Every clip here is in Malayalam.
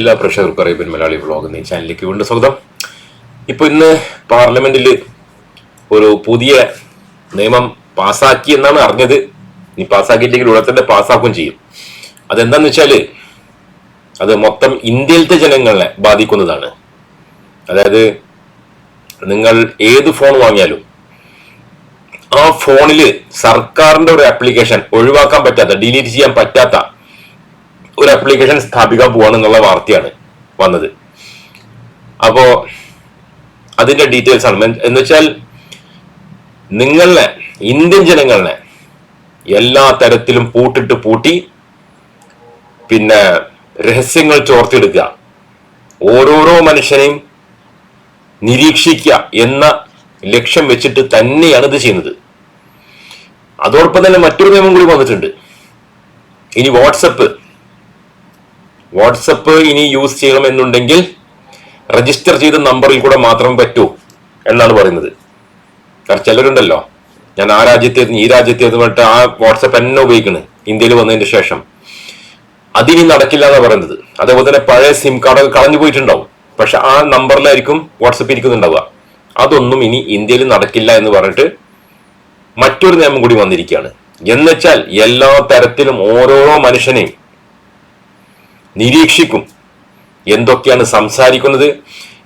എല്ലാ പ്രേക്ഷകർക്കും അറിയപ്പൻ മലയാളി വ്ളോഗ് എന്ന ചാനലിലേക്ക് വീണ്ടും സ്വാഗതം. ഇപ്പൊ ഇന്ന് പാർലമെന്റിൽ ഒരു പുതിയ നിയമം പാസ്സാക്കി എന്നാണ് അറിഞ്ഞത്. ഇനി പാസ്സാക്കിയില്ലെങ്കിൽ ഉടൻ തന്നെ പാസ്സാക്കുകയും ചെയ്യും. അതെന്താന്ന് വെച്ചാൽ അത് മൊത്തം ഇന്ത്യയിലത്തെ ജനങ്ങളെ ബാധിക്കുന്നതാണ്. അതായത് നിങ്ങൾ ഏത് ഫോൺ വാങ്ങിയാലും ആ ഫോണിൽ സർക്കാരിന്റെ ഒരു ആപ്ലിക്കേഷൻ ഒഴിവാക്കാൻ പറ്റാത്ത ഡിലീറ്റ് ചെയ്യാൻ പറ്റാത്ത ഒരു ആപ്ലിക്കേഷൻ സ്ഥാപിക്കാൻ പോവാണെന്നുള്ള വാർത്തയാണ് വന്നത്. അപ്പോ അതിന്റെ ഡീറ്റെയിൽസ് ആണ്. എന്ന് വെച്ചാൽ നിങ്ങളെ ഇന്ത്യൻ ജനങ്ങളെ എല്ലാ തരത്തിലും പൂട്ടിട്ട് പൂട്ടി പിന്നെ രഹസ്യങ്ങൾ ചോർത്തെടുക്കുക ഓരോരോ മനുഷ്യനെയും നിരീക്ഷിക്കുക എന്ന ലക്ഷ്യം വെച്ചിട്ട് തന്നെയാണ് ഇത് ചെയ്യുന്നത്. അതോടൊപ്പം തന്നെ മറ്റൊരു നിയമം കൂടി വന്നിട്ടുണ്ട്. ഇനി വാട്സപ്പ് വാട്സപ്പ് ഇനി യൂസ് ചെയ്യണമെന്നുണ്ടെങ്കിൽ രജിസ്റ്റർ ചെയ്ത നമ്പറിൽ കൂടെ മാത്രം പറ്റൂ എന്നാണ് പറയുന്നത്. കാരണം ചിലരുണ്ടല്ലോ ഞാൻ ആ രാജ്യത്തെ ഈ രാജ്യത്തെ പറഞ്ഞിട്ട് ആ വാട്സപ്പ് എന്നെ ഉപയോഗിക്കുന്നത് ഇന്ത്യയിൽ വന്നതിന് ശേഷം. അതിനി നടക്കില്ല എന്നാണ് പറയുന്നത്. അതേപോലെ തന്നെ പഴയ സിം കാർഡൊക്കെ കളഞ്ഞു പോയിട്ടുണ്ടാവും. പക്ഷെ ആ നമ്പറിലായിരിക്കും വാട്സപ്പ് ഇരിക്കുന്നുണ്ടാവുക. അതൊന്നും ഇനി ഇന്ത്യയിൽ നടക്കില്ല എന്ന് പറഞ്ഞിട്ട് മറ്റൊരു നിയമം കൂടി വന്നിരിക്കുകയാണ്. എന്നുവെച്ചാൽ എല്ലാ തരത്തിലും ഓരോരോ മനുഷ്യനെയും നിരീക്ഷിക്കും. എന്തൊക്കെയാണ് സംസാരിക്കുന്നത്?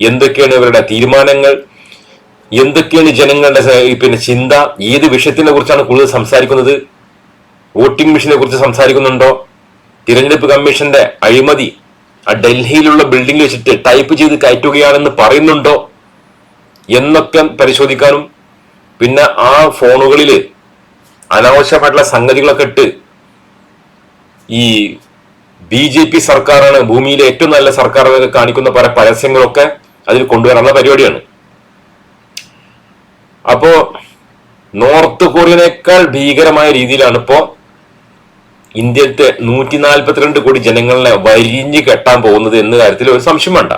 എന്തൊക്കെയാണ് ഇവരുടെ തീരുമാനങ്ങൾ? എന്തൊക്കെയാണ് ജനങ്ങളുടെ പിന്നെ ചിന്ത? ഏത് വിഷയത്തിനെ കുറിച്ചാണ് കൂടുതൽ സംസാരിക്കുന്നത്? വോട്ടിംഗ് മെഷീനെ കുറിച്ച് സംസാരിക്കുന്നുണ്ടോ? തിരഞ്ഞെടുപ്പ് കമ്മീഷന്റെ അഴിമതി ആ ഡൽഹിയിലുള്ള ബിൽഡിംഗ് വെച്ചിട്ട് ടൈപ്പ് ചെയ്ത് കയറ്റുകയാണെന്ന് പറയുന്നുണ്ടോ? എന്നൊക്കെ പരിശോധിക്കാനും പിന്നെ ആ ഫോണുകളിൽ അനാവശ്യമായിട്ടുള്ള സംഗതികളൊക്കെ ഇട്ട് ഈ ബി ജെ പി സർക്കാരാണ് ഭൂമിയിലെ ഏറ്റവും നല്ല സർക്കാർ എന്നൊക്കെ കാണിക്കുന്ന പല പരസ്യങ്ങളൊക്കെ അതിൽ കൊണ്ടുവരാനുള്ള പരിപാടിയാണ്. അപ്പോ നോർത്ത് കൊറിയനേക്കാൾ ഭീകരമായ രീതിയിലാണ് ഇപ്പോ ഇന്ത്യത്തെ നൂറ്റി നാൽപ്പത്തിരണ്ട് കോടി ജനങ്ങളെ വരിഞ്ഞു കെട്ടാൻ പോകുന്നത് എന്ന കാര്യത്തിൽ ഒരു സംശയം വേണ്ട.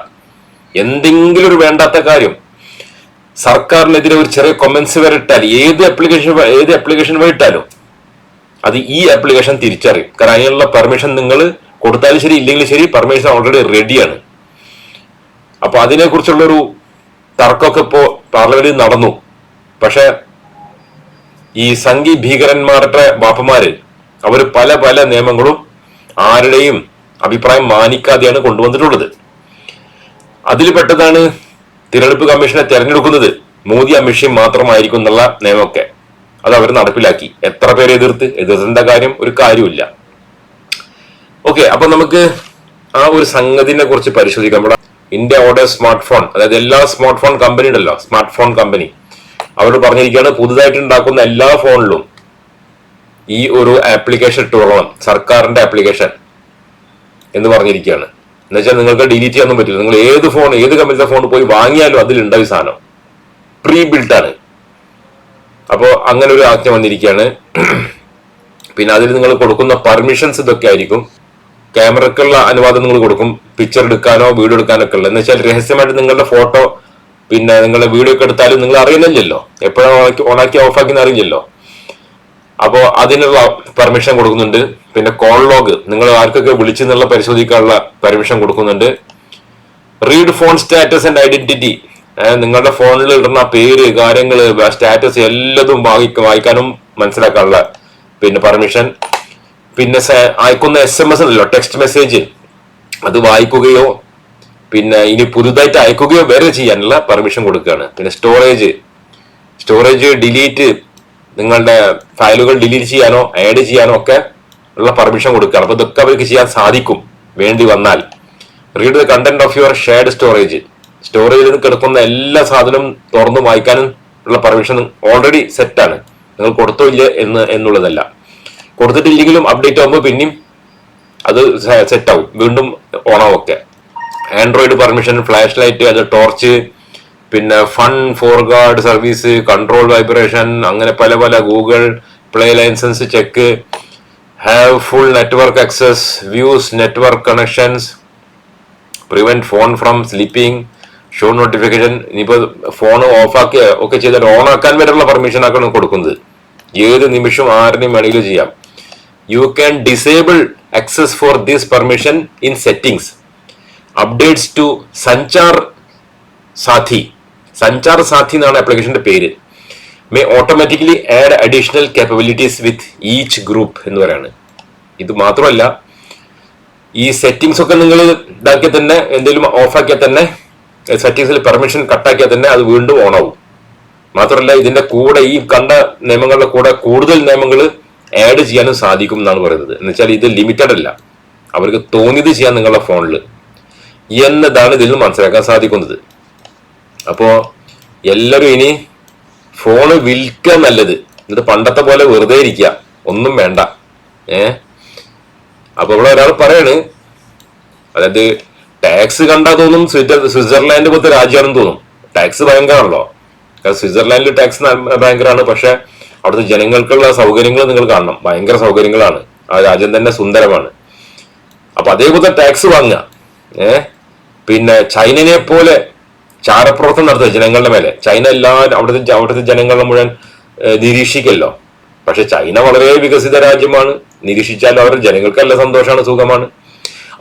എന്തെങ്കിലും ഒരു വേണ്ടാത്ത കാര്യം. സർക്കാരിനെതിരെ ഒരു ചെറിയ കൊമൻസ് വരെ ഇട്ടാൽ ഏത് ആപ്ലിക്കേഷൻ ഏത് ആപ്ലിക്കേഷൻ വഴി ഇട്ടാലും അത് ഈ ആപ്ലിക്കേഷൻ തിരിച്ചറിയും. കാരണം അതിനുള്ള പെർമിഷൻ നിങ്ങൾ കൊടുത്താലും ശരി ഇല്ലെങ്കിലും ശരി പെർമിഷൻ ഓൾറെഡി റെഡിയാണ് അപ്പൊ അതിനെ കുറിച്ചുള്ളൊരു തർക്കമൊക്കെ ഇപ്പോ പാർലമെന്റിൽ നടന്നു. പക്ഷെ ഈ സംഘി ഭീകരന്മാരുടെ ബാപ്പമാര് അവർ പല പല നിയമങ്ങളും ആരുടെയും അഭിപ്രായം മാനിക്കാതെയാണ് കൊണ്ടുവന്നിട്ടുള്ളത്. അതിൽ പെട്ടതാണ് തിരഞ്ഞെടുപ്പ് കമ്മീഷനെ തെരഞ്ഞെടുക്കുന്നത്. മോദി അമിഷ്യം മാത്രമായിരിക്കും എന്നുള്ള നിയമമൊക്കെ. അത് അവർ നടപ്പിലാക്കി. എത്ര പേരെ എതിർത്ത്? എതിർത്തേണ്ട കാര്യം ഒരു കാര്യമില്ല ഓക്കെ അപ്പൊ നമുക്ക് ആ ഒരു സംഗതിനെ കുറിച്ച് പരിശോധിക്കാം. നമ്മുടെ ഇന്ത്യ ഓർഡർ സ്മാർട്ട് ഫോൺ അതായത് എല്ലാ സ്മാർട്ട് ഫോൺ കമ്പനി ഉണ്ടല്ലോ സ്മാർട്ട് ഫോൺ കമ്പനി അവർ പറഞ്ഞിരിക്കുകയാണ് പുതുതായിട്ട് ഉണ്ടാക്കുന്ന എല്ലാ ഫോണിലും ഈ ഒരു ആപ്ലിക്കേഷൻ ഇട്ടുകൊള്ളണം സർക്കാരിന്റെ ആപ്ലിക്കേഷൻ എന്ന് പറഞ്ഞിരിക്കുകയാണ്. എന്നുവെച്ചാൽ നിങ്ങൾക്ക് ഡിലീറ്റ് ചെയ്യാനൊന്നും പറ്റില്ല. നിങ്ങൾ ഏത് ഫോൺ ഏത് കമ്പനിയുടെ ഫോൺ പോയി വാങ്ങിയാലും അതിലുണ്ടാവും ഈ സാധനം. പ്രീ ബിൽഡാണ് അപ്പോൾ അങ്ങനെ ഒരു ആജ്ഞ വന്നിരിക്കുകയാണ്. പിന്നെ അതിൽ നിങ്ങൾ കൊടുക്കുന്ന പെർമിഷൻസ് ഇതൊക്കെ ആയിരിക്കും. ക്യാമറക്കുള്ള അനുവാദം നിങ്ങൾ കൊടുക്കും. പിക്ചർ എടുക്കാനോ വീഡിയോ എടുക്കാനോ ഒക്കെ ഉള്ളത് എന്ന് വെച്ചാൽ രഹസ്യമായിട്ട് നിങ്ങളുടെ ഫോട്ടോ പിന്നെ നിങ്ങളുടെ വീഡിയോ ഒക്കെ എടുത്താലും നിങ്ങൾ അറിയുന്നില്ലല്ലോ. എപ്പോഴാണ് ഓണാക്കി ഓഫാക്കി അറിയില്ലല്ലോ. അപ്പോൾ അതിനുള്ള പെർമിഷൻ കൊടുക്കുന്നുണ്ട്. പിന്നെ കോൾ ലോഗ് നിങ്ങൾ ആർക്കൊക്കെ വിളിച്ചെന്നുള്ള പരിശോധിക്കാനുള്ള പെർമിഷൻ കൊടുക്കുന്നുണ്ട്. Read phone status and identity നിങ്ങളുടെ ഫോണിൽ ഇടുന്ന പേര് കാര്യങ്ങൾ സ്റ്റാറ്റസ് എല്ലാതും വായിക്കാനും മനസ്സിലാക്കാനുള്ള പിന്നെ പെർമിഷൻ പിന്നെ അയക്കുന്ന എസ് എം എസ് ഉണ്ടല്ലോ ടെക്സ്റ്റ് മെസ്സേജ് അത് വായിക്കുകയോ പിന്നെ ഇനി പുതുതായിട്ട് അയക്കുകയോ വരെ ചെയ്യാനുള്ള പെർമിഷൻ കൊടുക്കുകയാണ്. പിന്നെ സ്റ്റോറേജ് സ്റ്റോറേജ് ഡിലീറ്റ് നിങ്ങളുടെ ഫയലുകൾ ഡിലീറ്റ് ചെയ്യാനോ ആഡ് ചെയ്യാനോ ഒക്കെ ഉള്ള പെർമിഷൻ കൊടുക്കുകയാണ്. അപ്പൊ ഇതൊക്കെ അവർക്ക് ചെയ്യാൻ സാധിക്കും വേണ്ടി വന്നാൽ. Read the content of your shared storage സ്റ്റോറേജിൽ നിന്ന് കിടക്കുന്ന എല്ലാ സാധനവും തുറന്നു വായിക്കാനും ഉള്ള പെർമിഷൻ ഓൾറെഡി സെറ്റാണ് നിങ്ങൾ കൊടുത്തോ ഇല്ല എന്ന് എന്നുള്ളതല്ല. കൊടുത്തിട്ടില്ലെങ്കിലും അപ്ഡേറ്റ് ആകുമ്പോൾ പിന്നെയും അത് സെറ്റ് ആവും. വീണ്ടും ഓണാവും ഒക്കെ ആൻഡ്രോയിഡ് പെർമിഷൻ ഫ്ലാഷ് ലൈറ്റ് അത് ടോർച്ച് പിന്നെ fun foreground service control vibration അങ്ങനെ പല പല Google play license check have full network access views network connections prevent phone from sleeping show notification ഇനിയിപ്പോ ഫോൺ ഓഫാക്കി ഒക്കെ ചെയ്താൽ ഓൺ ആക്കാൻ വരെയുള്ള പെർമിഷൻ ആക്കണം കൊടുക്കുന്നത്. ഏത് നിമിഷം ആരുടെയും വേണമെങ്കിലും ചെയ്യാം. You can disable access for this permission in settings updates to Sanchar Saathi Sanchar Saathi എന്നാണ് ആപ്ലിക്കേഷന്റെ പേര്. May automatically add additional capabilities with each group എന്ന് പറയാണ്. ഇത് മാത്രമല്ല ഈ സെറ്റിംഗ്സ് ഒക്കെ നിങ്ങൾ ഇതാക്കിയാൽ തന്നെ എന്തെങ്കിലും ഓഫാക്കിയാൽ തന്നെ സെറ്റിംഗ്സിൽ പെർമിഷൻ കട്ടാക്കിയാൽ തന്നെ അത് വീണ്ടും ഓൺ ആവും. മാത്രമല്ല ഇതിന്റെ കൂടെ ഈ കണ്ട നിയമങ്ങളുടെ കൂടെ കൂടുതൽ നിയമങ്ങൾ ആഡ് ചെയ്യാനും സാധിക്കും എന്നാണ് പറയുന്നത്. എന്ന് വെച്ചാൽ ഇത് ലിമിറ്റഡ് അല്ല. അവർക്ക് തോന്നിയത് ചെയ്യാൻ നിങ്ങളുടെ ഫോണിൽ എന്നതാണ് ഇതിൽ നിന്ന് മനസ്സിലാക്കാൻ സാധിക്കുന്നത്. അപ്പോൾ എല്ലാവരും ഇനി ഫോണ് വിൽക്കുക നല്ലത്. ഇത് പണ്ടത്തെ പോലെ വെറുതെ ഇരിക്കുക. ഒന്നും വേണ്ട. ഏ? അപ്പൊ ഇവിടെ ഒരാൾ പറയാണ് അതായത് ടാക്സ് കണ്ടാൽ തോന്നും സ്വിറ്റ്സർ സ്വിറ്റ്സർലാൻഡ് പോലത്തെ രാജ്യമാണെന്ന് തോന്നും. ടാക്സ് ഭയങ്കരമാണല്ലോ. സ്വിറ്റ്സർലാൻഡിൽ ടാക്സ് ഭയങ്കരമാണ്. പക്ഷെ അവിടുത്തെ ജനങ്ങൾക്കുള്ള സൗകര്യങ്ങൾ നിങ്ങൾ കാണണം. ഭയങ്കര സൗകര്യങ്ങളാണ്. ആ രാജ്യം തന്നെ സുന്ദരമാണ്. അപ്പൊ അതേപോലെ ടാക്സ് വാങ്ങുക. ഏഹ് പിന്നെ ചൈനനെ പോലെ ചാരപ്രവർത്തനം നടത്തുക ജനങ്ങളുടെ മേലെ. ചൈന എല്ലാ അവിടുത്തെ അവിടുത്തെ ജനങ്ങളെ മുഴുവൻ നിരീക്ഷിക്കല്ലോ. പക്ഷെ ചൈന വളരെ വികസിത രാജ്യമാണ്. നിരീക്ഷിച്ചാലും അവരുടെ ജനങ്ങൾക്ക് നല്ല സന്തോഷമാണ് സുഖമാണ്.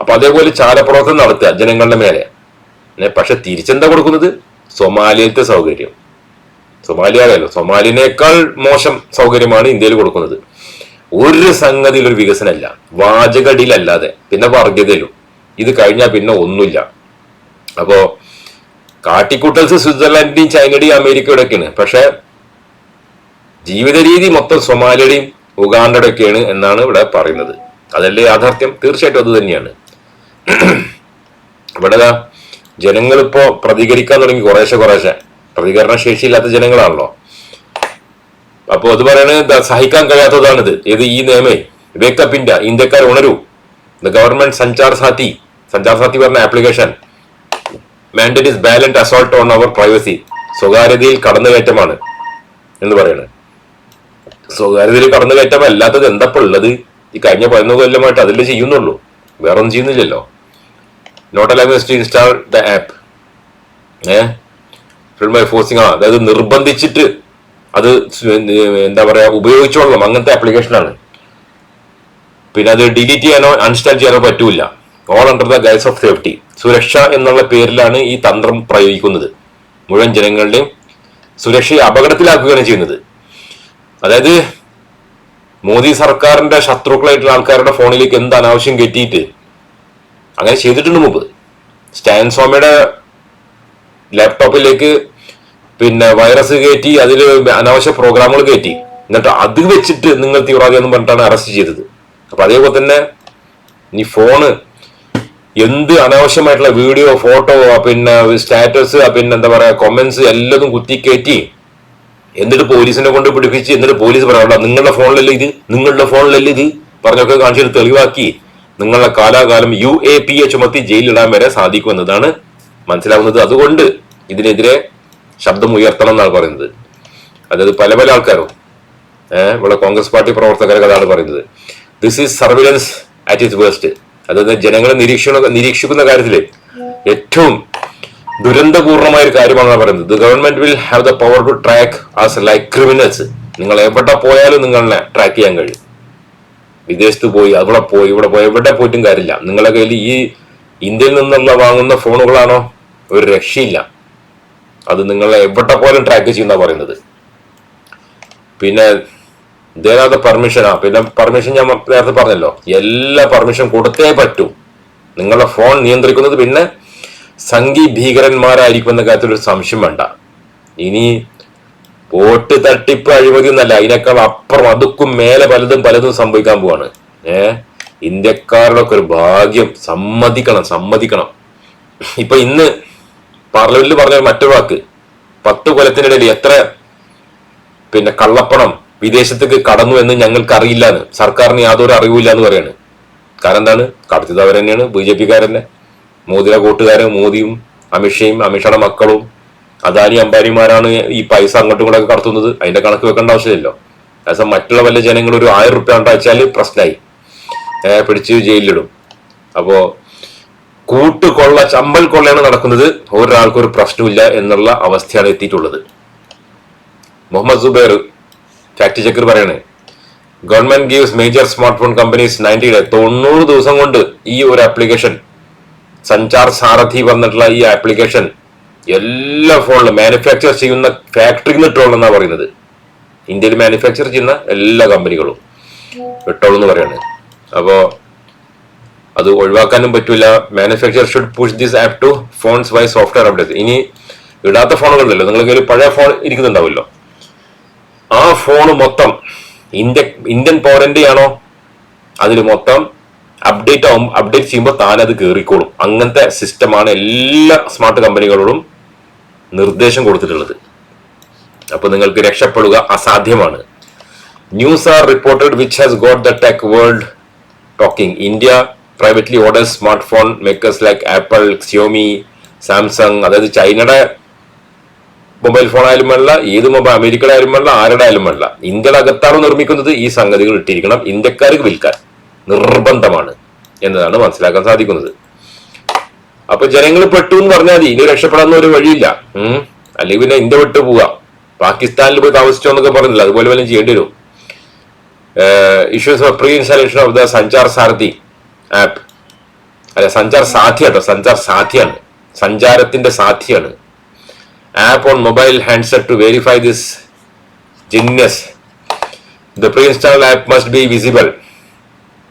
അപ്പൊ അതേപോലെ ചാരപ്രവർത്തനം നടത്തുക ജനങ്ങളുടെ മേലെ. പക്ഷെ തിരിച്ചെന്താ കൊടുക്കുന്നത്? സൊമാലിയത്തെ സൗകര്യം. സൊമാലിയ അറിയാലോ സൊമാലിനേക്കാൾ മോശം സൗകര്യമാണ് ഇന്ത്യയിൽ കൊടുക്കുന്നത്. ഒരു സംഗതിയിൽ ഒരു വികസനമല്ല വാചകടിയിലല്ലാതെ. പിന്നെ വർഗ്യതയിലും ഇത് കഴിഞ്ഞാൽ പിന്നെ ഒന്നുമില്ല. അപ്പോ കാട്ടിക്കൂട്ടൽസ് സ്വിറ്റ്സർലാൻഡിന്റെയും ചൈനയുടെയും അമേരിക്കയുടെ ഒക്കെയാണ് പക്ഷെ ജീവിത രീതി മൊത്തം സൊമാലിയുടെയും ഉഗാണ്ടയുടെ ഒക്കെയാണ് എന്നാണ് ഇവിടെ പറയുന്നത്. അതല്ലേ യാഥാർത്ഥ്യം? തീർച്ചയായിട്ടും അത് തന്നെയാണ്. ഇവിടെ ജനങ്ങളിപ്പോ പ്രതികരിക്കാൻ തുടങ്ങി കുറേശ്ശെ കുറേശ്ശെ. പ്രതികരണ ശേഷിയില്ലാത്ത ജനങ്ങളാണല്ലോ. അപ്പോൾ അത് പറയുന്നത് സഹിക്കാൻ കഴിയാത്തതാണിത്. ഏത് ഈ നിയമേ? വേക്കപ്പ് ഇന്ത്യ ഇന്ത്യക്കാർ ഉണരൂ. ദ ഗവൺമെന്റ് സഞ്ചാർ സാത്തി സഞ്ചാർ സാത്തി പറഞ്ഞ application. Mandate is blatant assault on our privacy സ്വകാര്യതയിൽ കടന്നുകയറ്റമാണ് എന്ന് പറയുന്നത് സ്വകാര്യതയിൽ കടന്നുകയറ്റം അല്ലാത്തത് എന്തപ്പോൾ ഉള്ളത്? ഈ കഴിഞ്ഞ പതിനൊന്ന് കൊല്ലമായിട്ട് അതിൽ ചെയ്യുന്നുള്ളൂ. വേറൊന്നും ചെയ്യുന്നില്ലല്ലോ. Not alive install the app a by forcing ആണ്. അതായത് നിർബന്ധിച്ചിട്ട് അത് എന്താ പറയാ ഉപയോഗിച്ചോളണം. അങ്ങനത്തെ ആപ്ലിക്കേഷനാണ് പിന്നെ അത് ഡിലീറ്റ് ചെയ്യാനോ അൺസ്റ്റാൾ ചെയ്യാനോ പറ്റൂല. All under the guise of safety സുരക്ഷ എന്നുള്ള പേരിലാണ് ഈ തന്ത്രം പ്രയോഗിക്കുന്നത്. മുഴുവൻ ജനങ്ങളുടെയും സുരക്ഷയെ അപകടത്തിലാക്കുകയാണ് ചെയ്യുന്നത്. അതായത് മോദി സർക്കാരിന്റെ ശത്രുക്കളായിട്ടുള്ള ആൾക്കാരുടെ ഫോണിലേക്ക് എന്ത് അനാവശ്യം കെട്ടിയിട്ട്? അങ്ങനെ ചെയ്തിട്ടുണ്ട് മുമ്പ്. സ്റ്റാൻ സ്വാമിയുടെ ലാപ്ടോപ്പിലേക്ക് പിന്നെ വൈറസ് കയറ്റി അതിൽ അനാവശ്യ പ്രോഗ്രാമുകൾ കയറ്റി എന്നിട്ട് അത് വെച്ചിട്ട് നിങ്ങൾ തീവ്രവാദി എന്ന് പറഞ്ഞിട്ടാണ് അറസ്റ്റ് ചെയ്തത്. അപ്പൊ അതേപോലെ തന്നെ ഈ ഫോണ് എന്ത് അനാവശ്യമായിട്ടുള്ള വീഡിയോ ഫോട്ടോ പിന്നെ സ്റ്റാറ്റസ് പിന്നെ എന്താ പറയാ കൊമന്റ്സ് എല്ലാതും കുത്തിക്കയറ്റി എന്നിട്ട് പോലീസിനെ കൊണ്ട് പിടിപ്പിച്ച് എന്നിട്ട് പോലീസ് പറയാനുള്ള നിങ്ങളുടെ ഫോണിലല്ലേ ഇത്? നിങ്ങളുടെ ഫോണിലല്ലേ ഇത്? പറഞ്ഞൊക്കെ കാണിച്ചിട്ട് തെളിവാക്കി നിങ്ങളുടെ കാലാകാലം യു എ പി എ ചുമത്തി ജയിലിടാൻ വരെ സാധിക്കുമെന്നതാണ് മനസ്സിലാവുന്നത് അതുകൊണ്ട് ഇതിനെതിരെ ശബ്ദം ഉയർത്തണം എന്നാണ് പറയുന്നത്. അതായത് പല പല ആൾക്കാരും ഇവിടെ കോൺഗ്രസ് പാർട്ടി പ്രവർത്തകരൊക്കെ അതാണ് പറയുന്നത്. This is surveillance at it worst അതായത് ജനങ്ങളെ നിരീക്ഷണ നിരീക്ഷിക്കുന്ന കാര്യത്തിൽ ഏറ്റവും ദുരന്തപൂർണമായ ഒരു കാര്യമാണ് പറയുന്നത്. The government will have the power to track us like criminals നിങ്ങൾ എവിടെ പോയാലും നിങ്ങളെ ട്രാക്ക് ചെയ്യാൻ കഴിയും. വിദേശത്ത് പോയി അവിടെ പോയി ഇവിടെ പോയി എവിടെ പോയിട്ടും കാര്യമില്ല. നിങ്ങളെ കയ്യിൽ ഈ ഇന്ത്യയിൽ നിന്നുള്ള വാങ്ങുന്ന ഫോണുകളാണോ ഒരു രക്ഷയില്ല. അത് നിങ്ങളെ എവിടെ പോലും ട്രാക്ക് ചെയ്യുന്ന പറയുന്നത്. പിന്നെ ഇതേതാത്ത പെർമിഷനാ പിന്നെ പെർമിഷൻ ഞാൻ നേരത്തെ പറഞ്ഞല്ലോ. എല്ലാ പെർമിഷൻ കൊടുത്തേ പറ്റൂ. നിങ്ങളുടെ ഫോൺ നിയന്ത്രിക്കുന്നത് പിന്നെ സംഘി ഭീകരന്മാരായിരിക്കും എന്ന കാര്യത്തിൽ ഒരു സംശയം വേണ്ട. ഇനി വോട്ട് തട്ടിപ്പ് അഴിമതി എന്നല്ല അതിനേക്കാൾ അപ്പുറം അതുക്കും മേലെ പലതും പലതും സംഭവിക്കാൻ പോവാണ്. ഏ? ഇന്ത്യക്കാരുടെ ഒക്കെ ഒരു ഭാഗ്യം സമ്മതിക്കണം സമ്മതിക്കണം. ഇപ്പൊ ഇന്ന് പാർലമെന്റിൽ പറഞ്ഞ മറ്റൊരു വാക്ക്. പത്ത് കൊലത്തിനിടയിൽ എത്ര പിന്നെ കള്ളപ്പണം വിദേശത്തേക്ക് കടന്നു എന്ന് ഞങ്ങൾക്ക് അറിയില്ല എന്ന് സർക്കാരിന് യാതൊരു അറിവില്ല എന്ന് പറയാണ്. കാരണം എന്താണ്? കടത്തിയത് അവർ തന്നെയാണ് ബി ജെ പിക്കാരന്നെ. മോദിയുടെ കൂട്ടുകാരും മോദിയും അമിത്ഷയും അമിത്ഷയുടെ മക്കളും അദാനി അംബാനിമാരാണ് ഈ പൈസ അങ്ങോട്ടും കൂടെ കടത്തുന്നത്. അതിന്റെ കണക്ക് വെക്കേണ്ട ആവശ്യമില്ലല്ലോ. അതേസം മറ്റുള്ള വല്ല ജനങ്ങൾ ഒരു ആയിരം റുപ്യ ഉണ്ടാച്ചാൽ പ്രശ്നമായി പിടിച്ച് ജയിലിലിടും. അപ്പോ കൂട്ടുകൊള്ള ചമ്പൽ കൊള്ളയാണ് നടക്കുന്നത്. ഒരാൾക്കും ഒരു പ്രശ്നമില്ല എന്നുള്ള അവസ്ഥയാണ് എത്തിയിട്ടുള്ളത്. മുഹമ്മദ് സുബൈർ ഫാക്ട് ചെക്കർ പറയണേ government gives major smart phone companies ninety തൊണ്ണൂറ് ദിവസം കൊണ്ട് ഈ ഒരു ആപ്ലിക്കേഷൻ സഞ്ചാർ സാരഥി വന്നിട്ടുള്ള ഈ ആപ്ലിക്കേഷൻ എല്ലാ ഫോണിലും മാനുഫാക്ചർ ചെയ്യുന്ന ഫാക്ടറിയിൽ നിന്ന് എന്നാണ് പറയുന്നത്. ഇന്ത്യയിൽ മാനുഫാക്ചർ ചെയ്യുന്ന എല്ലാ കമ്പനികളും. ഇട്ടോളൂ എന്ന് പറയുന്നത് അപ്പോ അത് ഒഴിവാക്കാനും പറ്റില്ല manufacture should push this app to phones via software update ഇനി ഇടാത്ത ഫോണുകളുണ്ടല്ലോ നിങ്ങൾക്ക് ഒരു പഴയ ഫോൺ ഇരിക്കുന്നുണ്ടാവുമല്ലോ. ആ ഫോൺ മൊത്തം ഇന്ത്യ ഇന്ത്യൻ പൗരന്റെ ആണോ? അതിൽ മൊത്തം അപ്ഡേറ്റ് ആവും. അപ്ഡേറ്റ് ചെയ്യുമ്പോൾ താൻ അത് കയറിക്കോളും അങ്ങനത്തെ സിസ്റ്റമാണ് എല്ലാ സ്മാർട്ട് കമ്പനികളോടും നിർദ്ദേശം കൊടുത്തിട്ടുള്ളത്. അപ്പൊ നിങ്ങൾക്ക് രക്ഷപ്പെടുക അസാധ്യമാണ്. News are reported which has got the tech world talking India privately order smart phone makers like Apple Xiaomi Samsung അതായത് ചൈനയുടെ മൊബൈൽ ഫോൺ ആയാലും വേണ്ട ഏത് മൊബൈൽ അമേരിക്കയുടെ ആയാലും വേണ്ട ആരുടെ ആയാലും വേണ്ട ഇന്ത്യയുടെ അകത്താണ് നിർമ്മിക്കുന്നത് ഈ സംഗതികൾ ഇട്ടിരിക്കണം. ഇന്ത്യക്കാർക്ക് വിൽക്കാൻ നിർബന്ധമാണ് എന്നതാണ് മനസ്സിലാക്കാൻ സാധിക്കുന്നത്. അപ്പൊ ജനങ്ങൾ പെട്ടു എന്ന് പറഞ്ഞാൽ ഇനി രക്ഷപ്പെടാൻ ഒരു വഴിയില്ല. അല്ലെങ്കിൽ പിന്നെ ഇന്ത്യ വിട്ടു പോവാ പാകിസ്ഥാനിൽ പോയി താമസിച്ചോ എന്നൊക്കെ പറഞ്ഞില്ല? അതുപോലെ വല്ലതും ചെയ്യേണ്ടി വരും. Issues of pre installation of the Sanchar Sarathi app. അല്ല സഞ്ചാർ സാധ്യ കേട്ടോ സഞ്ചാർ സാധ്യാണ് സഞ്ചാരത്തിന്റെ സാധ്യാണ് app on mobile handset to verify this genuineness the pre install app must be visible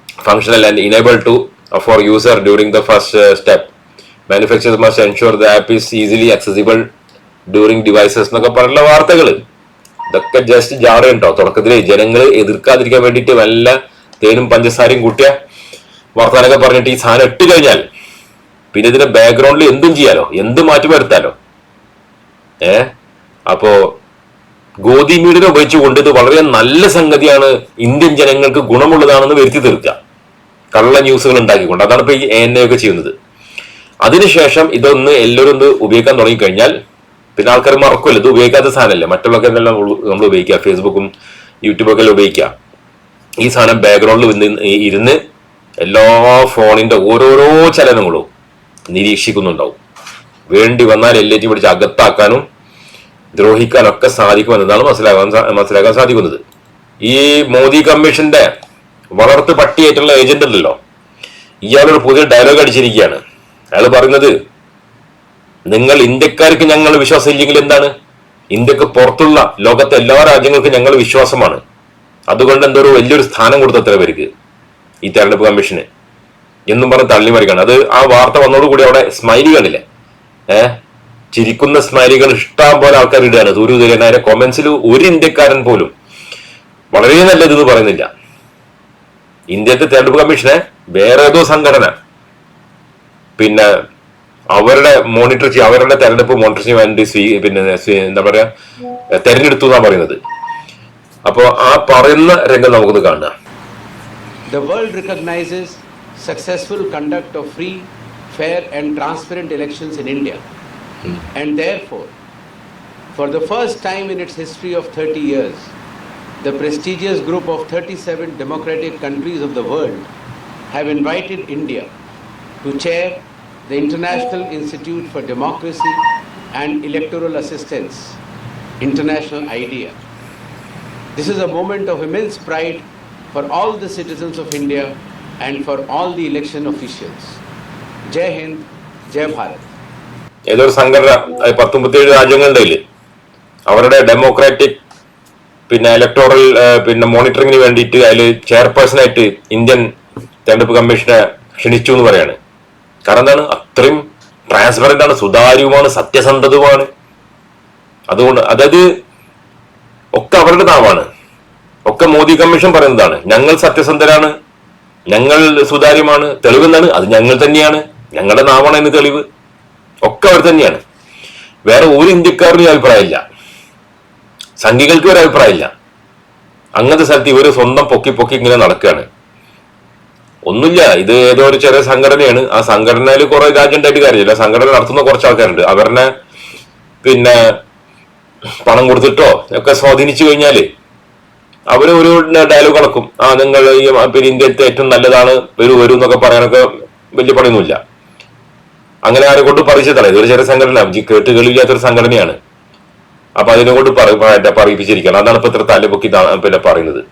functional and enable to uh, for user during the first uh, step. Manufacturers must ensure the easily accessible during devices എന്നൊക്കെ പറഞ്ഞുള്ള വാർത്തകൾ ഇതൊക്കെ ജസ്റ്റ് ജാറ ഉണ്ടോ തുടക്കത്തിൽ ജനങ്ങൾ എതിർക്കാതിരിക്കാൻ വേണ്ടിയിട്ട് വല്ല തേനും പഞ്ചസാരയും കൂട്ടിയ വർത്തമാനമൊക്കെ പറഞ്ഞിട്ട് ഈ സാധനം ഇട്ട് കഴിഞ്ഞാൽ പിന്നെ ഇതിന്റെ ബാക്ക്ഗ്രൗണ്ടിൽ എന്തും ചെയ്യാലോ? എന്ത് മാറ്റി വരുത്താലോ? ഏ? അപ്പോ ഗോതി മീഡിനെ ഉപയോഗിച്ചുകൊണ്ട് ഇത് വളരെ നല്ല സംഗതിയാണ് ഇന്ത്യൻ ജനങ്ങൾക്ക് ഗുണമുള്ളതാണെന്ന് വരുത്തി തീർക്കുക. കള്ള ന്യൂസുകൾ ഉണ്ടാക്കിക്കൊണ്ട്. അതാണ് ഇപ്പൊ ഈ എൻ എ ഒക്കെ ചെയ്യുന്നത്. അതിനുശേഷം ഇതൊന്ന് എല്ലാവരും ഒന്ന് ഉപയോഗിക്കാൻ തുടങ്ങിക്കഴിഞ്ഞാൽ പിന്നെ ആൾക്കാർ മറക്കുമല്ലോ ഇത് ഉപയോഗിക്കാത്ത സാധനമല്ലേ? മറ്റുള്ളവർക്ക് എന്തെല്ലാം നമ്മൾ ഉപയോഗിക്കുക. ഫേസ്ബുക്കും യൂട്യൂബൊക്കെ ഉപയോഗിക്കുക. ഈ സാധനം ബാക്ക്ഗ്രൗണ്ടിൽ ഇരുന്ന് എല്ലാ ഫോണിന്റെ ഓരോരോ ചലനങ്ങളും നിരീക്ഷിക്കുന്നുണ്ടാവും. വേണ്ടി വന്നാൽ എൽ എല്ലേറ്റി പിടിച്ച് അകത്താക്കാനും ദ്രോഹിക്കാനൊക്കെ സാധിക്കുമെന്നതാണ് മനസ്സിലാക്കാൻ മനസ്സിലാക്കാൻ സാധിക്കുന്നത്. ഈ മോദി കമ്മീഷന്റെ വളർത്ത് പട്ടിയായിട്ടുള്ള ഏജന്റ് ഉണ്ടല്ലോ. ഇയാളൊരു പുതിയ ഡയലോഗ് അടിച്ചിരിക്കുകയാണ്. അയാൾ പറയുന്നത് നിങ്ങൾ ഇന്ത്യക്കാർക്ക് ഞങ്ങൾ വിശ്വാസം ഇല്ലെങ്കിൽ എന്താണ്? ഇന്ത്യയ്ക്ക് പുറത്തുള്ള ലോകത്തെ എല്ലാ രാജ്യങ്ങൾക്കും ഞങ്ങൾ വിശ്വാസമാണ്. അതുകൊണ്ട് എന്തോ വലിയൊരു സ്ഥാനം കൊടുത്തത്ര പേർക്ക് ഈ തെരഞ്ഞെടുപ്പ് കമ്മീഷന്. എന്നും പറഞ്ഞ് തള്ളി മറിക്കാണ്. അത് ആ വാർത്ത വന്നതോടുകൂടി അവിടെ സ്മൈലി കണ്ടില്ലേ? ഏഹ് ചിരിക്കുന്ന സ്മൈലികൾ ഇഷ്ടം പോലെ ആൾക്കാർ ഇടുകയാണ്. ദൂരു ദൂരനായ കൊമൻസിൽ ഒരു ഇന്ത്യക്കാരൻ പോലും വളരെ നല്ലതെന്ന് പറയുന്നില്ല. ഇന്ത്യത്തെ തെരഞ്ഞെടുപ്പ് കമ്മീഷനെ വേറെ ഏതോ സംഘടന. പിന്നെ അവരുടെ മോണിറ്റർ ചെയ്യുക അവരുടെ തെരഞ്ഞെടുപ്പ് മോണിറ്റർ ചെയ്യാൻ വേണ്ടി സ്വീ പിന്നെ എന്താ പറയാ തെരഞ്ഞെടുത്തു എന്നാണ് പറയുന്നത്. അപ്പോ ആ പറയുന്ന രംഗം നമുക്കൊന്ന് കാണുക. The world recognizes successful conduct of free, fair and transparent elections in India. Hmm. And therefore, for the first time in its history of 30 years, the prestigious group of 37 democratic countries of the world have invited India to chair the International Institute for Democracy and Electoral Assistance, International IDEA. This is a moment of immense pride for all the citizens of India and for all the election officials. Jai Hind, Jai Bharat. ഏതൊരു സംഘടന പത്തൊമ്പത്തിയേഴ് രാജ്യങ്ങളുണ്ടെങ്കിൽ അവരുടെ ഡെമോക്രാറ്റിക് പിന്നെ ഇലക്ടോറൽ പിന്നെ മോണിറ്ററിങ്ങിന് വേണ്ടിയിട്ട് അതിൽ ചെയർപേഴ്സണായിട്ട് ഇന്ത്യൻ തെരഞ്ഞെടുപ്പ് കമ്മീഷനെ ക്ഷണിച്ചു എന്ന് പറയാണ് കാരണം എന്താണ് അത്രയും ട്രാൻസ്പെറന്റ് ആണ് സുതാര്യവുമാണ് സത്യസന്ധതുമാണ് അതുകൊണ്ട് അതായത് ഒക്കെ അവരുടെ നാവാണ് ഒക്കെ മോദി കമ്മീഷൻ പറയുന്നതാണ്. ഞങ്ങൾ സത്യസന്ധരാണ്. ഞങ്ങൾ സുതാര്യമാണ്. തെളിവ് എന്താണ് അത് ഞങ്ങൾ തന്നെയാണ്. ഞങ്ങളുടെ നാവാണ് എന്ന് തെളിവ്. ഒക്കെ അവർ തന്നെയാണ്. വേറെ ഒരു ഇന്ത്യക്കാരനും അഭിപ്രായമില്ല. സംഘികൾക്ക് ഒരു അഭിപ്രായമില്ല. അങ്ങനത്തെ സ്ഥലത്ത് ഇവർ സ്വന്തം പൊക്കി പൊക്കി ഇങ്ങനെ നടക്കുകയാണ്. ഒന്നുമില്ല. ഇത് ഏതോ ഒരു ചെറിയ സംഘടനയാണ്. ആ സംഘടനയിൽ കുറെ രാജ്യണ്ടായിട്ട് കാര്യമില്ല. സംഘടന നടത്തുന്ന കുറച്ച് ആൾക്കാരുണ്ട്. അവരുടെ പിന്നെ പണം കൊടുത്തിട്ടോ ഒക്കെ സ്വാധീനിച്ചു കഴിഞ്ഞാൽ അവർ ഒരു ഡയലോഗ് നടക്കും. ആ നിങ്ങൾ ഈ പിന്നെ ഇന്ത്യത്തെ ഏറ്റവും നല്ലതാണ് വരൂ വരൂ എന്നൊക്കെ പറയാനൊക്കെ വലിയ പണിയൊന്നുമില്ല. അങ്ങനെ ആരെ കൊണ്ട് പറിച്ചതല്ല ഇതൊരു ചെറിയ സംഘടന കേട്ട് കേൾവില്ലാത്തൊരു സംഘടനയാണ്. അപ്പൊ അതിനെ കൊണ്ട് പറ- പറ- പറയിപ്പിച്ചിരിക്കണം അതാണ് ഇപ്പൊ ഇത്ര തലപൊക്കി പിന്നെ പറയുന്നത്.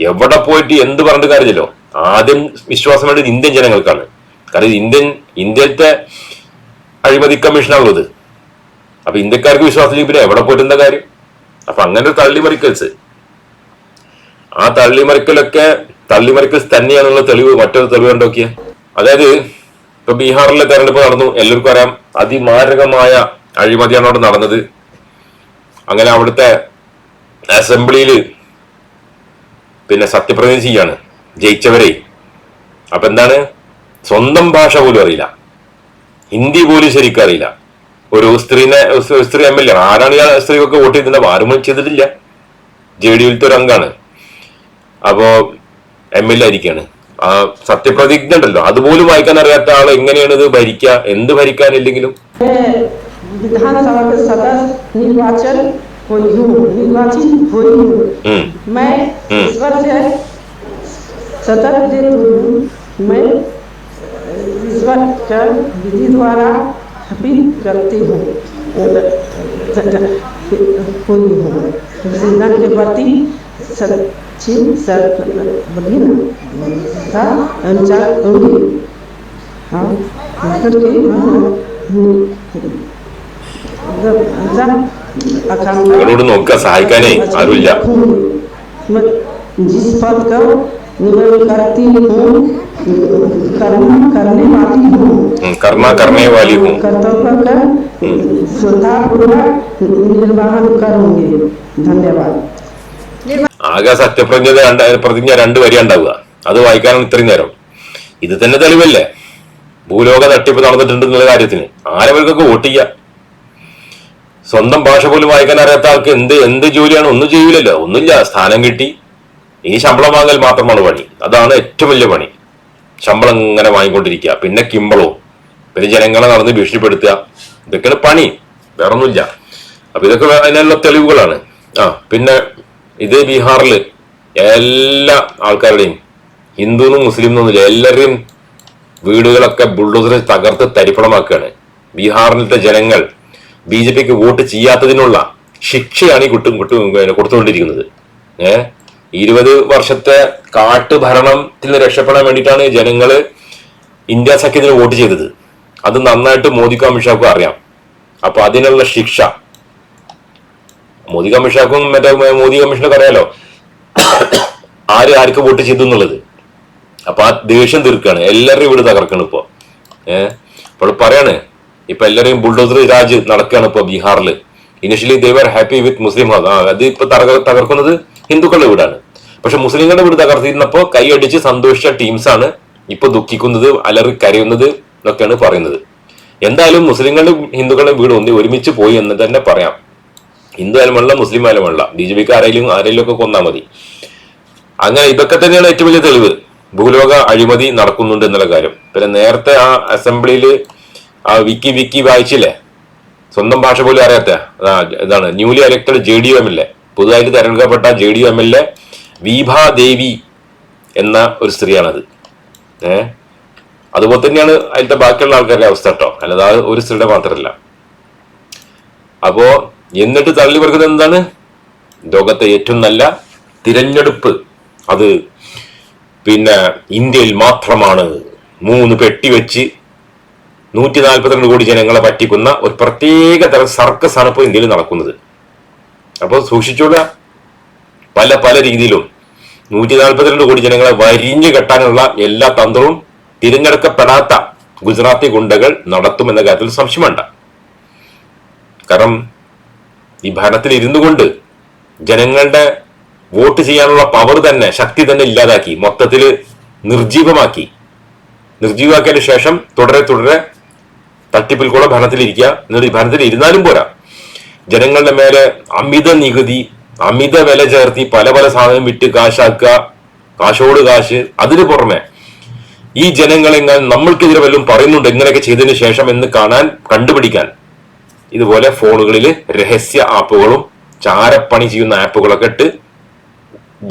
എവിടെ പോയിട്ട് എന്ത് പറഞ്ഞിട്ട് കാര്യമില്ലല്ലോ. ആദ്യം വിശ്വാസം വേണ്ടത് ഇന്ത്യൻ ജനങ്ങൾക്കാണ്. കാരണം ഇന്ത്യൻ ഇന്ത്യത്തെ അഴിമതി കമ്മീഷനാണുള്ളത്. അപ്പൊ ഇന്ത്യക്കാർക്ക് വിശ്വാസം പിന്നെ എവിടെ പോയിട്ട് എന്താ കാര്യം? അപ്പൊ അങ്ങനെ ഒരു തള്ളിമറിക്കൽസ്. ആ തള്ളിമറിക്കലൊക്കെ തള്ളിമറിക്കൽ തന്നെയാണെന്നുള്ള തെളിവ് മറ്റൊരു തെളിവ് കണ്ടോക്കിയ. അതായത് ഇപ്പൊ ബീഹാറിലെ തെരഞ്ഞെടുപ്പ് നടന്നു. എല്ലാവർക്കും അറിയാം അതിമാരകമായ അഴിമതിയാണ് അവിടെ നടന്നത്. അങ്ങനെ അവിടുത്തെ അസംബ്ലിയിൽ പിന്നെ സത്യപ്രതിജ്ഞ ചെയ്യാണ്. ജയിച്ചവരെ. അപ്പൊ എന്താണ്? സ്വന്തം ഭാഷ പോലും അറിയില്ല. ഹിന്ദി പോലും ശരിക്കും അറിയില്ല. ഒരു സ്ത്രീനെ സ്ത്രീ എം എൽ എ ആരാണ് ഈ സ്ത്രീകൾക്ക് വോട്ട് ചെയ്തിട്ടുണ്ടാവും ആരും ചെയ്തിട്ടില്ല. ജെ ഡി യുവിലത്തെ ഒരു അംഗാണ് അപ്പോ എം എൽ എ ആയിരിക്കാണ് ആ സത്യപ്രതിജ്ഞ ഉണ്ടല്ലോ അതുപോലും വായിക്കാൻ അറിയാത്ത ആൾ എങ്ങനെയാണ് ഇത് ഭരിക്കുക എന്ത് ഭരിക്കാനില്ലെങ്കിലും विधानसभा के सदस्य निर्वाचन हुई हूँ निर्वाचित हुई हूँ ഉം, मैं हम्म। ईश्वर से सतत देत हूँ मैं ईश्वर का विधि द्वारा अपील करती हूँ हुई हूँ संविधान के प्रति सचिन था हाँ करके का जिस पद का करती हूँ कर्मा करने वाली हूँ कर्मा करने वाली हूँ कर्तव्य स्वतः पूर्वक निर्वाहन करूँगी धन्यवाद। ആകെ സത്യപ്രതിജ്ഞ രണ്ട് പ്രതിജ്ഞ രണ്ട് വരി ഉണ്ടാവുക. അത് വായിക്കാനാണ് ഇത്രയും നേരം. ഇത് തന്നെ തെളിവല്ലേ? ഭൂലോക തട്ടിപ്പ് നടന്നിട്ടുണ്ട് എന്നുള്ള കാര്യത്തിന് ആരവർക്കൊക്കെ വോട്ട് ചെയ്യാം? സ്വന്തം ഭാഷ പോലും വായിക്കാൻ അറിയാത്ത ആൾക്ക് എന്ത് എന്ത് ജോലിയാണ്? ഒന്നും ചെയ്യൂലല്ലോ. ഒന്നുമില്ല. സ്ഥാനം കിട്ടി. ഇനി ശമ്പളം വാങ്ങൽ മാത്രമാണ് പണി. അതാണ് ഏറ്റവും വലിയ പണി. ശമ്പളം ഇങ്ങനെ വാങ്ങിക്കൊണ്ടിരിക്കുക. പിന്നെ കിമ്പളവും. പിന്നെ ജനങ്ങളെ നടന്ന് ഭീഷണിപ്പെടുത്തുക. ഇതൊക്കെയാണ് പണി. വേറൊന്നുമില്ല. അപ്പൊ ഇതൊക്കെ അതിനുള്ള തെളിവുകളാണ്. ആ പിന്നെ ഇത് ബീഹാറിൽ എല്ലാ ആൾക്കാരുടെയും ഹിന്ദു എന്നും മുസ്ലിം എല്ലാവരുടെയും വീടുകളൊക്കെ ബുൾഡോസറിൽ തകർത്ത് തരിപ്പണമാക്കുകയാണ്. ബീഹാറിലത്തെ ജനങ്ങൾ ബി ജെ പിക്ക് വോട്ട് ചെയ്യാത്തതിനുള്ള ശിക്ഷയാണ് ഈ കുട്ടും കുട്ടും കൊടുത്തുകൊണ്ടിരിക്കുന്നത്. ഏഹ് ഇരുപത് വർഷത്തെ കാട്ടുഭരണത്തിൽ നിന്ന് രക്ഷപ്പെടാൻ വേണ്ടിയിട്ടാണ് ജനങ്ങൾ ഇന്ത്യ സഖ്യത്തിന് വോട്ട് ചെയ്തത്. അത് നന്നായിട്ട് മോദിക്കും അമിത്ഷാക്കും അറിയാം. അപ്പൊ അതിനുള്ള ശിക്ഷ മോദി കമ്മീഷണർക്കും മറ്റേ മോദി കമ്മീഷനൊക്കെ അറിയാലോ? ആര് ആർക്ക് വോട്ട് ചെയ്തു എന്നുള്ളത്. അപ്പൊ ആ ദേഷ്യം തീർക്കാണ് എല്ലാവരുടെയും വീട് തകർക്കണം ഇപ്പോ. ഏഹ് അപ്പോൾ പറയാണ്. ഇപ്പൊ എല്ലാവരെയും ബുൾഡോസർ രാജ് നടക്കുകയാണ് ഇപ്പൊ ബീഹാറിൽ initially they were happy with Muslim house അത് ഇപ്പൊ തകർ- തകർക്കുന്നത് ഹിന്ദുക്കളുടെ വീടാണ്. പക്ഷെ മുസ്ലിങ്ങളുടെ വീട് തകർത്തിരുന്നപ്പോ കൈയടിച്ച് സന്തോഷിച്ച ടീംസ് ആണ് ഇപ്പൊ ദുഃഖിക്കുന്നത് അലറി കരയുന്നത് എന്നൊക്കെയാണ് പറയുന്നത്. എന്തായാലും മുസ്ലിങ്ങളുടെ ഹിന്ദുക്കളുടെ വീട് ഒന്ന് ഒരുമിച്ച് പോയി എന്ന് തന്നെ പറയാം. ഹിന്ദു ആയാലും മുസ്ലിം ആയാലും വേണ്ട. ബി ജെ പിക്ക് ആരെങ്കിലും ആരെങ്കിലും ഒക്കെ കൊന്നാൽ മതി. അങ്ങനെ ഇതൊക്കെ തന്നെയാണ് ഏറ്റവും വലിയ തെളിവ്. ഭൂലോക അഴിമതി നടക്കുന്നുണ്ട് എന്നുള്ള കാര്യം. പിന്നെ നേരത്തെ ആ അസംബ്ലിയിൽ ആ വിക്കി വിക്കി വായിച്ചില്ലേ? സ്വന്തം ഭാഷ പോലും അറിയാത്ത ഇതാണ് newly elected J D U M L A പുതുതായിട്ട് തെരഞ്ഞെടുക്കപ്പെട്ട J D U M L A Vibha Devi എന്ന ഒരു സ്ത്രീയാണത്. ഏ? അതുപോലെ തന്നെയാണ് അതിലത്തെ ബാക്കിയുള്ള ആൾക്കാരുടെ അവസ്ഥ കേട്ടോ. അല്ലാതെ ഒരു സ്ത്രീയുടെ മാത്രമല്ല. അപ്പോ എന്നിട്ട് തള്ളി പറയുന്നത് എന്താണ്? ലോകത്തെ ഏറ്റവും നല്ല തിരഞ്ഞെടുപ്പ്. അത് പിന്നെ ഇന്ത്യയിൽ മാത്രമാണ്. മൂന്ന് പെട്ടി വെച്ച് നൂറ്റി നാൽപ്പത്തിരണ്ട് കോടി ജനങ്ങളെ പറ്റിക്കുന്ന ഒരു പ്രത്യേക തരം സർക്കസ് ആണ് ഇപ്പോൾ ഇന്ത്യയിൽ നടക്കുന്നത്. അപ്പോൾ സൂക്ഷിച്ചുള്ള പല പല രീതിയിലും നൂറ്റി നാൽപ്പത്തിരണ്ട് കോടി ജനങ്ങളെ വരിഞ്ഞു കെട്ടാനുള്ള എല്ലാ തന്ത്രവും തിരഞ്ഞെടുക്കപ്പെടാത്ത ഗുജറാത്തി ഗുണ്ടകൾ നടത്തുമെന്ന കാര്യത്തിൽ സംശയമുണ്ട് കാരണം ഈ ഭരണത്തിൽ ഇരുന്നു കൊണ്ട് ജനങ്ങളുടെ വോട്ട് ചെയ്യാനുള്ള പവർ തന്നെ ശക്തി തന്നെ ഇല്ലാതാക്കി മൊത്തത്തിൽ നിർജീവമാക്കി. നിർജീവമാക്കിയതിന് ശേഷം തുടരെ തുടരെ തട്ടിപ്പിൽ കൂടെ ഭരണത്തിലിരിക്കുക എന്നിട്ട് ഈ ഭരണത്തിൽ ഇരുന്നാലും പോരാ. ജനങ്ങളുടെ മേലെ അമിത നികുതി അമിത വില ചേർത്തി പല പല സാധനം വിറ്റ് കാശാക്കുക കാശോട് കാശ് അതിനു പുറമെ ഈ ജനങ്ങളെങ്ങാൻ നമ്മൾക്കെതിരെ വല്ലതും പറയുന്നുണ്ട് ഇങ്ങനെയൊക്കെ ചെയ്തതിനു ശേഷം എന്ന് കാണാൻ കണ്ടുപിടിക്കാൻ. ഇതുപോലെ ഫോണുകളിൽ രഹസ്യ ആപ്പുകളും ചാരപ്പണി ചെയ്യുന്ന ആപ്പുകളൊക്കെ ഇട്ട്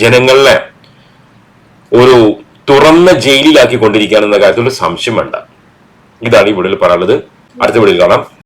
ജനങ്ങളെ ഒരു തുറന്ന ജയിലിലാക്കി കൊണ്ടിരിക്കുകയാണെന്ന കാര്യത്തിൽ ഒരു സംശയം വേണ്ട. ഇതാണ് ഈ വീഡിയോയിൽ പറയാനുള്ളത്. അടുത്ത വീഡിയോയിൽ കാണാം.